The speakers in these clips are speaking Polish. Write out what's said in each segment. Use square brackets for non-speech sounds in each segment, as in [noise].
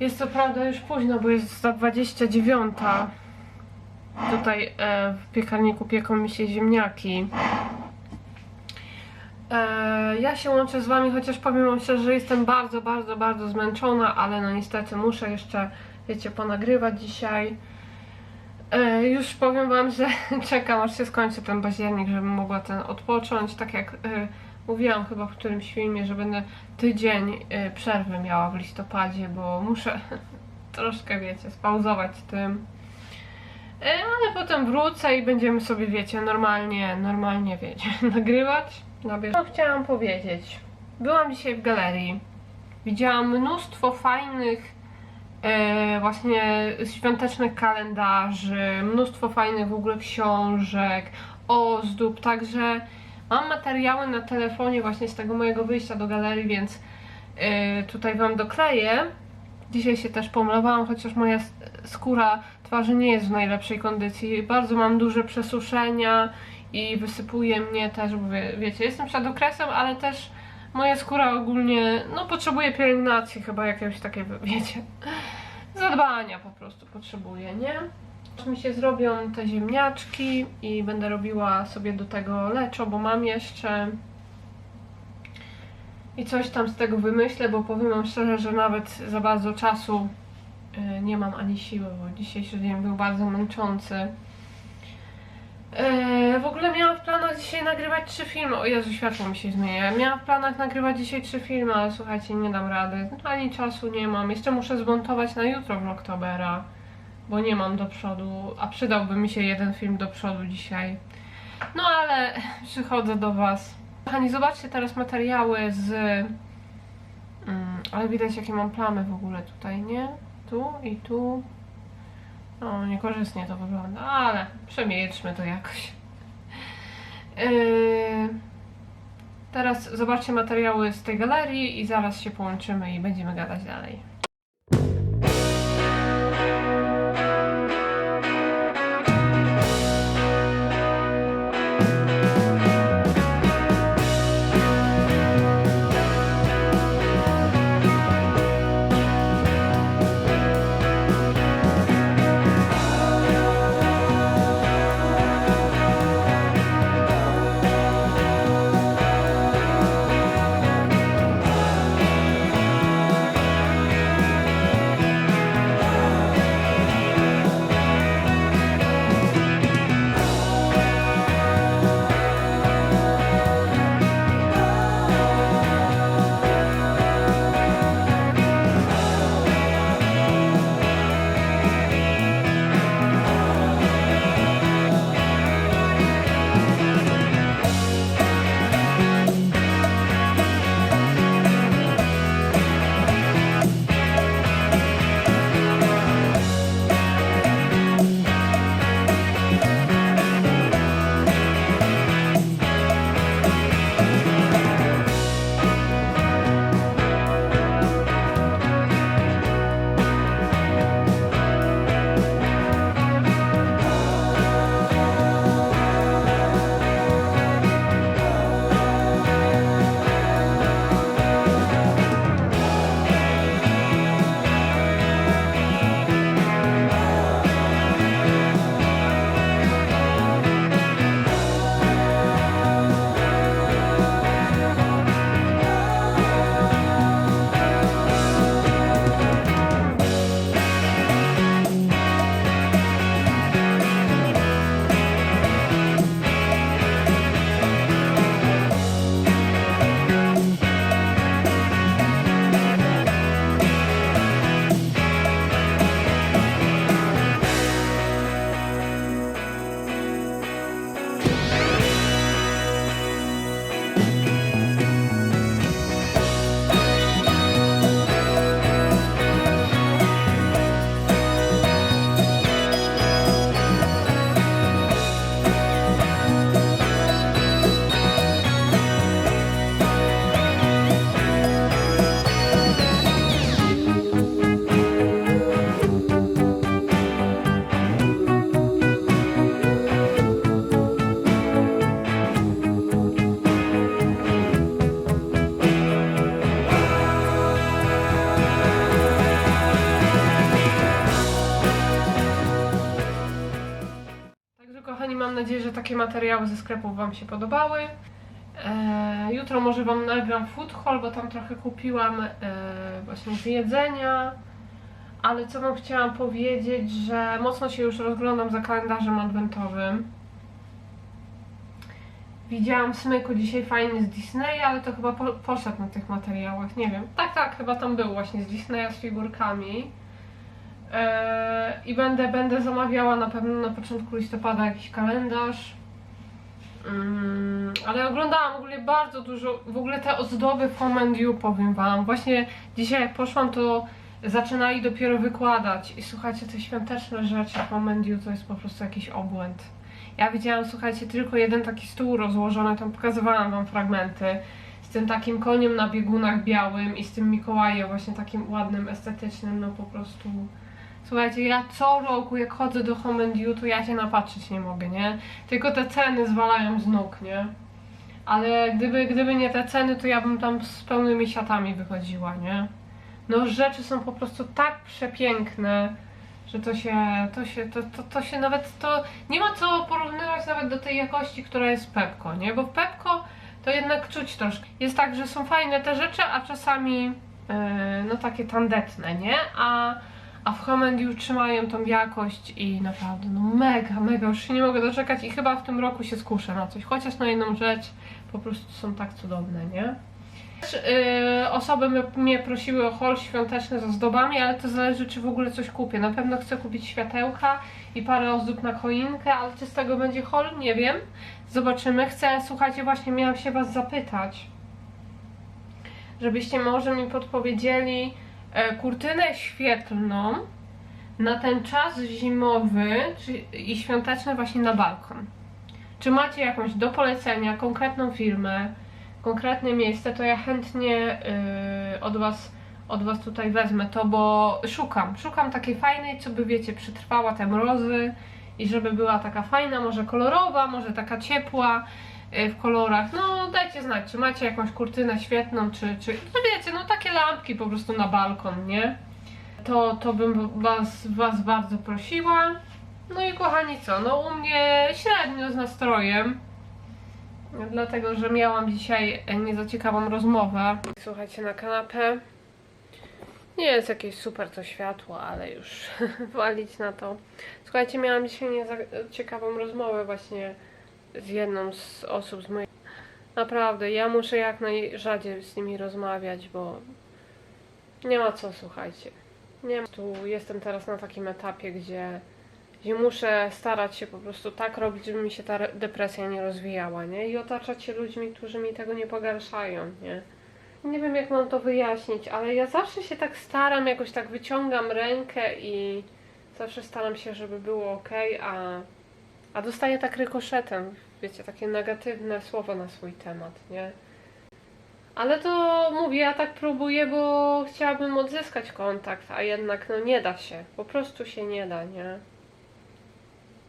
Jest to prawda już późno, bo jest za 29. Tutaj e, w piekarniku pieką mi się ziemniaki. E, ja się łączę z Wami, chociaż powiem Wam szczerze, że jestem bardzo, bardzo, bardzo zmęczona, ale no niestety muszę jeszcze, wiecie, ponagrywać dzisiaj. E, już powiem Wam, że [laughs] czekam aż się skończy ten październik, żebym mogła ten odpocząć. Tak jak e, mówiłam chyba w którymś filmie, że będę tydzień e, przerwy miała w listopadzie, bo muszę [laughs] troszkę, wiecie, spauzować tym. E, ale potem wrócę i będziemy sobie, wiecie, normalnie, normalnie, wiecie, [laughs] nagrywać. Na bież- Co chciałam powiedzieć? Byłam dzisiaj w galerii. Widziałam mnóstwo fajnych e, właśnie świątecznych kalendarzy, mnóstwo fajnych w ogóle książek, ozdób, także mam materiały na telefonie właśnie z tego mojego wyjścia do galerii, więc e, tutaj Wam dokleję. Dzisiaj się też pomlowałam, chociaż moja skóra twarzy nie jest w najlepszej kondycji. Bardzo mam duże przesuszenia i wysypuje mnie też, bo wie, wiecie, jestem przed okresem, ale też moja skóra ogólnie, no potrzebuje pielęgnacji chyba jakiegoś takiego, [laughs] wiecie, zadbania po prostu potrzebuje, nie? Mi się zrobią te ziemniaczki i będę robiła sobie do tego leczo, bo mam jeszcze i coś tam z tego wymyślę, bo powiem wam szczerze, że nawet za bardzo czasu y, nie mam ani siły, bo dzisiejszy dzień był bardzo męczący. E, w ogóle miałam w planach dzisiaj nagrywać trzy filmy. O Jezu, światło mi się zmienia. Miałam w planach nagrywać dzisiaj trzy filmy, ale słuchajcie, nie dam rady. Ani czasu nie mam. Jeszcze muszę zmontować na jutro vlogtobera, bo nie mam do przodu, a przydałby mi się jeden film do przodu dzisiaj. No ale przychodzę do Was. Kochani, zobaczcie teraz materiały z... Mm, ale widać jakie mam plamy w ogóle tutaj, nie? Tu i tu. No, niekorzystnie to wygląda, ale przemilczmy to jakoś. [laughs] Yy, teraz zobaczcie materiały z tej galerii i zaraz się połączymy i będziemy gadać dalej. Materiały ze sklepów Wam się podobały. E, jutro może Wam nagram food haul, bo tam trochę kupiłam e, właśnie z jedzenia. Ale co Wam chciałam powiedzieć, że mocno się już rozglądam za kalendarzem adwentowym. Widziałam Smyku dzisiaj fajny z Disneya, ale to chyba po, poszedł na tych materiałach, nie wiem. Tak, tak, chyba tam był właśnie z Disneya z figurkami. Eee, I będę, będę zamawiała na pewno na początku listopada jakiś kalendarz. Mm, ale oglądałam w ogóle bardzo dużo, w ogóle te ozdoby w Home You, powiem wam. Właśnie dzisiaj jak poszłam, to zaczynali dopiero wykładać. I słuchajcie, te świąteczne rzeczy w Home You to jest po prostu jakiś obłęd. Ja widziałam, słuchajcie, tylko jeden taki stół rozłożony, tam pokazywałam wam fragmenty. Z tym takim koniem na biegunach białym i z tym Mikołajem właśnie takim ładnym, estetycznym, no po prostu... Słuchajcie, ja co roku jak chodzę do Home and You, to ja się napatrzeć nie mogę, nie? Tylko te ceny zwalają z nóg, nie? Ale gdyby, gdyby nie te ceny, to ja bym tam z pełnymi siatami wychodziła, nie? No rzeczy są po prostu tak przepiękne, że to się, to się, to, to, to się nawet, to nie ma co porównywać nawet do tej jakości, która jest w Pepko, nie? Bo w Pepko to jednak czuć troszkę. Jest tak, że są fajne te rzeczy, a czasami yy, no takie tandetne, nie? A, a w Home and You trzymają tą jakość i naprawdę, no mega, mega, już się nie mogę doczekać i chyba w tym roku się skuszę na coś, chociaż na jedną rzecz, po prostu są tak cudowne, nie? Też, yy, osoby mnie prosiły o haul świąteczny z ozdobami, ale to zależy, czy w ogóle coś kupię. Na pewno chcę kupić światełka i parę ozdób na choinkę, ale czy z tego będzie haul? Nie wiem. Zobaczymy. Chcę, słuchajcie, właśnie miałam się Was zapytać, żebyście może mi podpowiedzieli kurtynę świetlną na ten czas zimowy i świąteczny właśnie na balkon. Czy macie jakąś do polecenia, konkretną firmę, konkretne miejsce, to ja chętnie yy, od, was, od Was tutaj wezmę to, bo szukam. Szukam takiej fajnej, co by wiecie, przetrwała te mrozy i żeby była taka fajna, może kolorowa, może taka ciepła w kolorach. No dajcie znać, czy macie jakąś kurtynę świetną, czy, czy no wiecie, no takie lampki po prostu na balkon, nie? To, to bym was, was bardzo prosiła. No i kochani co, no u mnie średnio z nastrojem. Dlatego, że miałam dzisiaj nie za ciekawą rozmowę. Słuchajcie, na kanapę. Nie jest jakieś super to światło, ale już [laughs] walić na to. Słuchajcie, miałam dzisiaj ciekawą rozmowę właśnie z jedną z osób z mojej... Naprawdę, ja muszę jak najrzadziej z nimi rozmawiać, bo nie ma co, słuchajcie. Nie ma. Tu jestem teraz na takim etapie, gdzie gdzie muszę starać się po prostu tak robić, żeby mi się ta re- depresja nie rozwijała, nie? I otaczać się ludźmi, którzy mi tego nie pogarszają, nie? Nie wiem, jak mam to wyjaśnić, ale ja zawsze się tak staram, jakoś tak wyciągam rękę i zawsze staram się, żeby było ok, a, a dostaję tak rykoszetem, wiecie, takie negatywne słowa na swój temat, nie? Ale to mówię, ja tak próbuję, bo chciałabym odzyskać kontakt, a jednak no nie da się, po prostu się nie da, nie?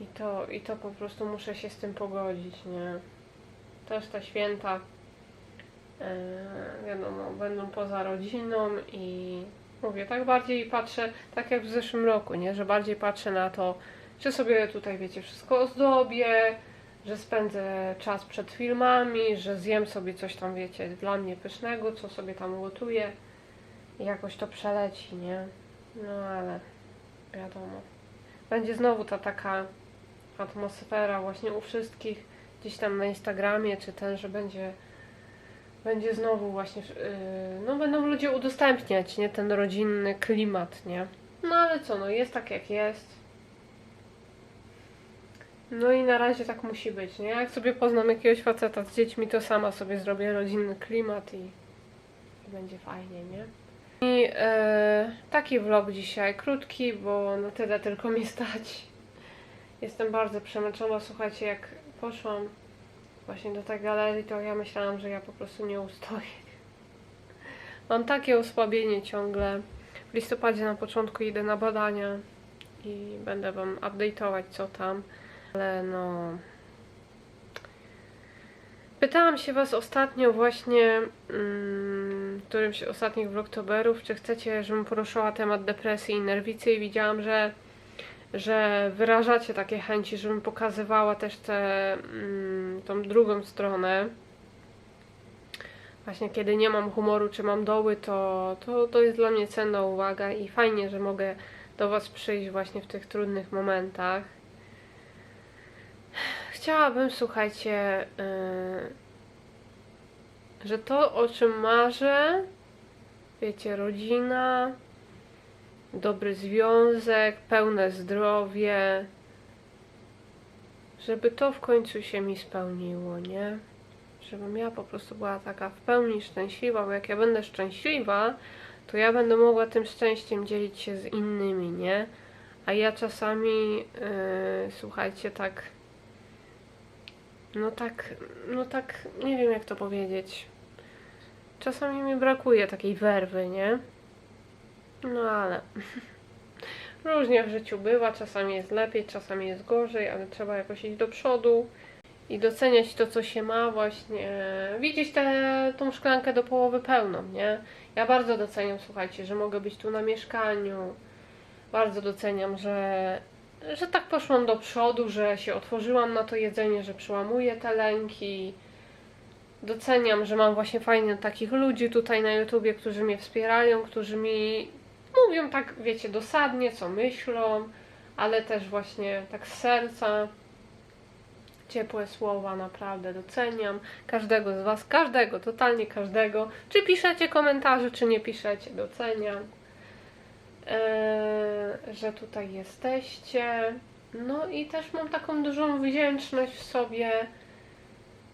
I to, I to po prostu muszę się z tym pogodzić, nie? Też te święta, e, wiadomo, będą poza rodziną i mówię, tak bardziej patrzę, tak jak w zeszłym roku, nie? Że bardziej patrzę na to, czy sobie tutaj, wiecie, wszystko ozdobię, że spędzę czas przed filmami, że zjem sobie coś tam, wiecie, dla mnie pysznego, co sobie tam gotuję i jakoś to przeleci, nie? No ale wiadomo. Będzie znowu ta taka atmosfera właśnie u wszystkich gdzieś tam na Instagramie, czy ten, że będzie będzie znowu właśnie, yy, no będą ludzie udostępniać, nie, ten rodzinny klimat, nie. No ale co, no jest tak jak jest. No i na razie tak musi być, nie? Jak sobie poznam jakiegoś faceta z dziećmi, to sama sobie zrobię rodzinny klimat i, i będzie fajnie, nie? I e, taki vlog dzisiaj, krótki, bo na tyle tylko mnie stać. Jestem bardzo przemęczona. Słuchajcie, jak poszłam właśnie do tej galerii, to ja myślałam, że ja po prostu nie ustoję. Mam takie osłabienie ciągle. W listopadzie na początku idę na badania i będę Wam update'ować co tam, ale no... Pytałam się Was ostatnio właśnie mm, którymś ostatnich vlogtoberów, czy chcecie, żebym poruszyła temat depresji i nerwicy i widziałam, że że wyrażacie takie chęci, żebym pokazywała też tę mm, tą drugą stronę. Właśnie kiedy nie mam humoru, czy mam doły, to, to, to jest dla mnie cenna uwaga i fajnie, że mogę do Was przyjść właśnie w tych trudnych momentach. Chciałabym, słuchajcie, yy, że to, o czym marzę, wiecie, rodzina, dobry związek, pełne zdrowie, żeby to w końcu się mi spełniło, nie? Żebym ja po prostu była taka w pełni szczęśliwa, bo jak ja będę szczęśliwa, to ja będę mogła tym szczęściem dzielić się z innymi, nie? A ja czasami, yy, słuchajcie, tak. No tak, no tak, nie wiem jak to powiedzieć. Czasami mi brakuje takiej werwy, nie? No ale [laughs] różnie w życiu bywa, czasami jest lepiej, czasami jest gorzej, ale trzeba jakoś iść do przodu i doceniać to, co się ma, właśnie widzieć tę tą szklankę do połowy pełną, nie? Ja bardzo doceniam, słuchajcie, że mogę być tu na mieszkaniu. Bardzo doceniam, że, że tak poszłam do przodu, że się otworzyłam na to jedzenie, że przełamuję te lęki. Doceniam, że mam właśnie fajnych takich ludzi tutaj na YouTubie, którzy mnie wspierają, którzy mi mówią tak, wiecie, dosadnie, co myślą, ale też właśnie tak z serca. Ciepłe słowa, naprawdę doceniam każdego z Was, każdego, totalnie każdego. Czy piszecie komentarze, czy nie piszecie, doceniam, że tutaj jesteście. No i też mam taką dużą wdzięczność w sobie,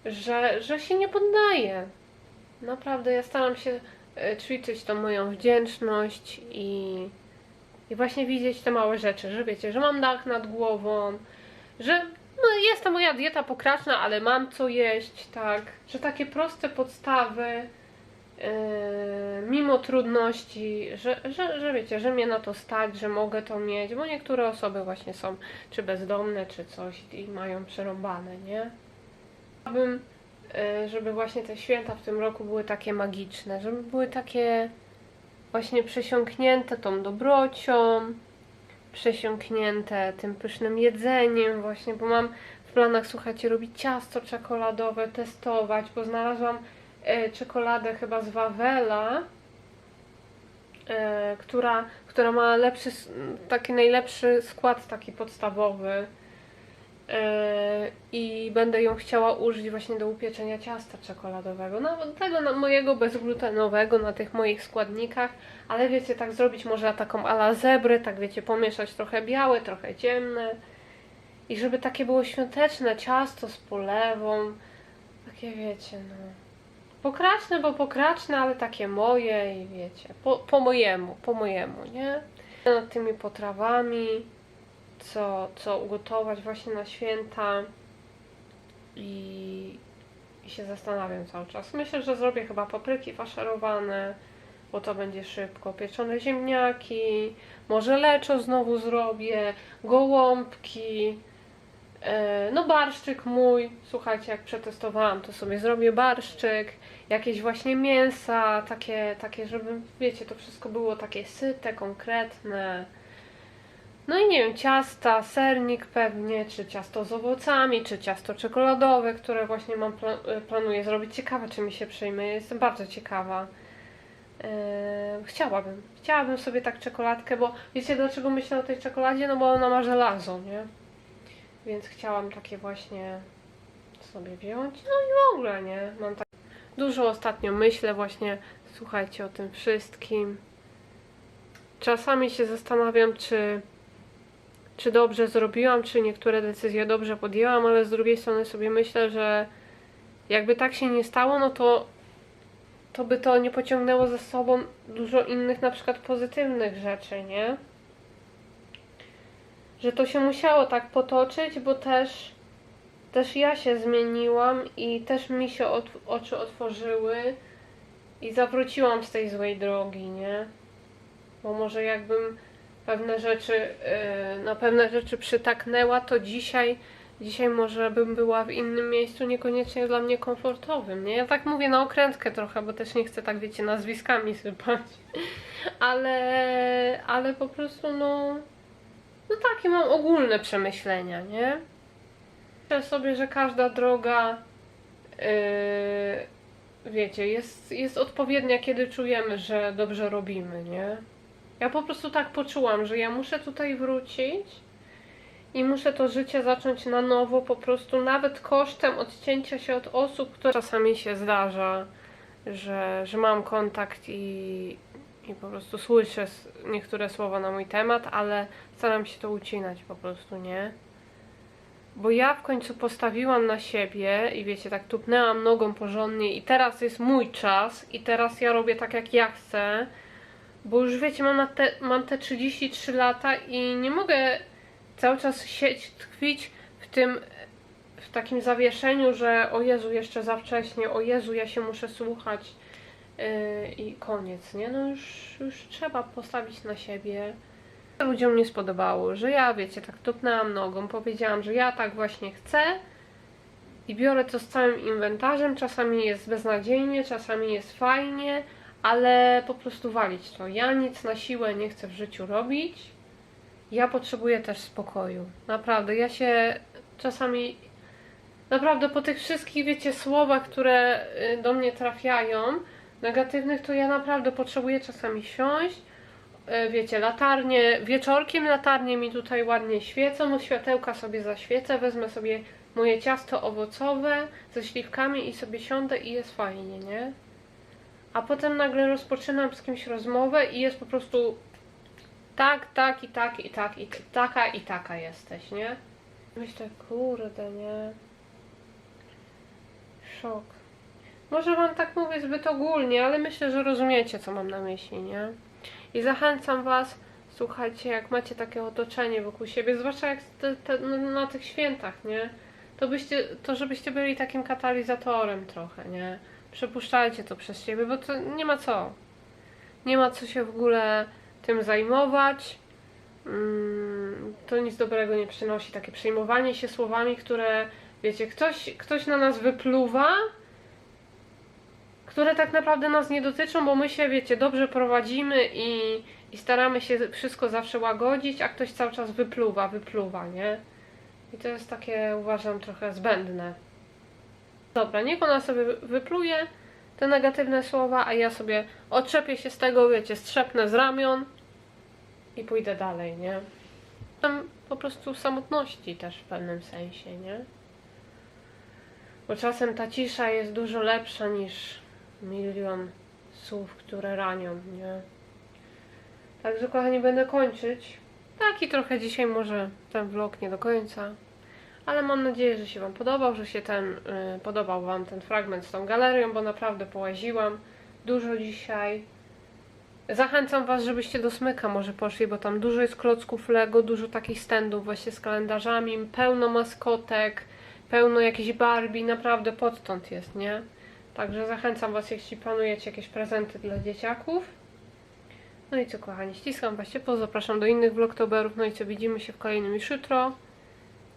że, że się nie poddaję. Naprawdę, ja staram się e, ćwiczyć tą moją wdzięczność i, i właśnie widzieć te małe rzeczy, że wiecie, że mam dach nad głową, że no jest to moja dieta pokraczna, ale mam co jeść, tak, że takie proste podstawy, yy, mimo trudności, że, że, że wiecie, że mnie na to stać, że mogę to mieć, bo niektóre osoby właśnie są czy bezdomne, czy coś i mają przerąbane, nie? Chciałabym, yy, żeby właśnie te święta w tym roku były takie magiczne, żeby były takie właśnie przesiąknięte tą dobrocią, przesiąknięte tym pysznym jedzeniem właśnie, bo mam w planach, słuchajcie, robić ciasto czekoladowe, testować, bo znalazłam czekoladę chyba z Wawela, e, która, która ma lepszy, taki najlepszy skład taki podstawowy e, i będę ją chciała użyć właśnie do upieczenia ciasta czekoladowego, no tego na, mojego bezglutenowego na tych moich składnikach, ale wiecie, tak zrobić może taką ala zebrę, tak wiecie, pomieszać trochę białe, trochę ciemne. I żeby takie było świąteczne ciasto z polewą, takie wiecie, no pokraczne, bo pokraczne, ale takie moje i wiecie, po, po mojemu, po mojemu, nie? Nad tymi potrawami, co, co ugotować właśnie na święta i, i się zastanawiam cały czas. Myślę, że zrobię chyba papryki faszerowane, bo to będzie szybko. Pieczone ziemniaki, może leczo znowu zrobię, gołąbki, no barszczyk mój. Słuchajcie, jak przetestowałam, to sobie zrobię barszczyk, jakieś właśnie mięsa, takie, takie, żeby, wiecie, to wszystko było takie syte, konkretne. No i nie wiem, ciasta, sernik pewnie, czy ciasto z owocami, czy ciasto czekoladowe, które właśnie mam e, planuję zrobić. Ciekawe, czy mi się przyjmie. Jestem bardzo ciekawa. Eee, chciałabym. Chciałabym sobie tak czekoladkę, bo wiecie dlaczego myślę o tej czekoladzie? No bo ona ma żelazo, nie? Więc chciałam takie właśnie sobie wziąć. No i w ogóle, nie? Mam tak dużo ostatnio myślę właśnie, słuchajcie o tym wszystkim. Czasami się zastanawiam, czy czy dobrze zrobiłam, czy niektóre decyzje dobrze podjęłam, ale z drugiej strony sobie myślę, że jakby tak się nie stało, no to to by to nie pociągnęło za sobą dużo innych na przykład pozytywnych rzeczy, nie? Że to się musiało tak potoczyć, bo też też ja się zmieniłam i też mi się oczy otworzyły i zawróciłam z tej złej drogi, nie? Bo może jakbym pewne rzeczy, yy, na pewne rzeczy przytaknęła, to dzisiaj, dzisiaj może bym była w innym miejscu, niekoniecznie dla mnie komfortowym, nie? Ja tak mówię na okrętkę trochę, bo też nie chcę tak, wiecie, nazwiskami sypać, [laughs] ale, ale po prostu, no, no takie mam ogólne przemyślenia, nie? Myślę sobie, że każda droga, yy, wiecie, jest, jest odpowiednia, kiedy czujemy, że dobrze robimy, nie? Ja po prostu tak poczułam, że ja muszę tutaj wrócić i muszę to życie zacząć na nowo, po prostu nawet kosztem odcięcia się od osób, które czasami się zdarza, że, że mam kontakt i, i po prostu słyszę niektóre słowa na mój temat, ale staram się to ucinać po prostu, nie? Bo ja w końcu postawiłam na siebie i wiecie, tak tupnęłam nogą porządnie i teraz jest mój czas i teraz ja robię tak jak ja chcę, bo już wiecie, mam, te, mam te 33 lata i nie mogę cały czas sieć, tkwić w tym, w takim zawieszeniu, że o Jezu, jeszcze za wcześnie, o Jezu, ja się muszę słuchać yy, i koniec, nie? No już, już trzeba postawić na siebie. Ludziom nie spodobało, że ja, wiecie, tak tupnęłam nogą, powiedziałam, że ja tak właśnie chcę i biorę to z całym inwentarzem. Czasami jest beznadziejnie, czasami jest fajnie, ale po prostu walić to. Ja nic na siłę nie chcę w życiu robić. Ja potrzebuję też spokoju. Naprawdę, ja się czasami. Naprawdę po tych wszystkich, wiecie, słowach, które y, do mnie trafiają, negatywnych, to ja naprawdę potrzebuję czasami siąść. Y, Wiecie, latarnie, wieczorkiem latarnie mi tutaj ładnie świecą, światełka sobie zaświecę, wezmę sobie moje ciasto owocowe ze śliwkami i sobie siądę i jest fajnie, nie? A potem nagle rozpoczynam z kimś rozmowę i jest po prostu tak, tak i tak i tak i taka i taka jesteś, nie? Myślę, kurde, nie? Szok. Może wam tak mówię zbyt ogólnie, ale myślę, że rozumiecie, co mam na myśli, nie? I zachęcam was, słuchajcie, jak macie takie otoczenie wokół siebie, zwłaszcza jak te, te, na tych świętach, nie? To, byście, to żebyście byli takim katalizatorem trochę, nie? Przepuszczajcie to przez siebie, bo to nie ma co. Nie ma co się w ogóle tym zajmować. Mm, To nic dobrego nie przynosi. Takie przejmowanie się słowami, które, wiecie, ktoś, ktoś na nas wypluwa, które tak naprawdę nas nie dotyczą, bo my się, wiecie, dobrze prowadzimy i, i staramy się wszystko zawsze łagodzić, a ktoś cały czas wypluwa, wypluwa, nie? I to jest takie, uważam, trochę zbędne. Dobra, niech ona sobie wy- wypluje te negatywne słowa, a ja sobie odczepię się z tego, wiecie, strzepnę z ramion i pójdę dalej, nie? Tam po prostu samotności też w pewnym sensie, nie? Bo czasem ta cisza jest dużo lepsza niż milion słów, które ranią, nie? Także kochani, będę kończyć. Taki trochę dzisiaj może ten vlog nie do końca. Ale mam nadzieję, że się Wam podobał, że się ten, y, podobał Wam ten fragment z tą galerią, bo naprawdę połaziłam dużo dzisiaj. Zachęcam Was, żebyście do Smyka może poszli, bo tam dużo jest klocków Lego, dużo takich standów właśnie z kalendarzami, pełno maskotek, pełno jakichś Barbie, naprawdę podtąd jest, nie? Także zachęcam Was, jeśli planujecie jakieś prezenty dla dzieciaków. No i co kochani, ściskam Was ciepło, zapraszam do innych vlogtoberów, no i co, widzimy się w kolejnym już jutro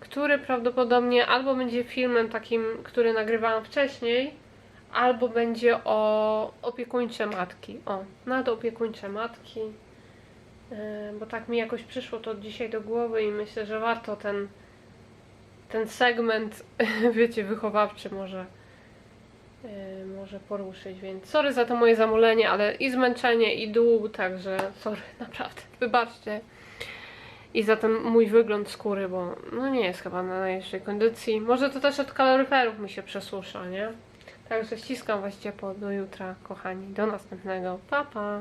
który prawdopodobnie albo będzie filmem takim, który nagrywałam wcześniej, albo będzie o opiekuńcze matki. O, nadopiekuńcze matki. Yy, Bo tak mi jakoś przyszło to dzisiaj do głowy i myślę, że warto ten, ten segment, [laughs] wiecie, wychowawczy może, yy, może poruszyć. Więc sorry za to moje zamulenie, ale i zmęczenie, i dół, także sorry, [laughs] naprawdę. Wybaczcie i za ten mój wygląd skóry, bo no nie jest chyba na najlepszej kondycji. Może to też od kaloryferów mi się przesusza, nie? Także ściskam Was ciepło do jutra, kochani. Do następnego. Pa, pa!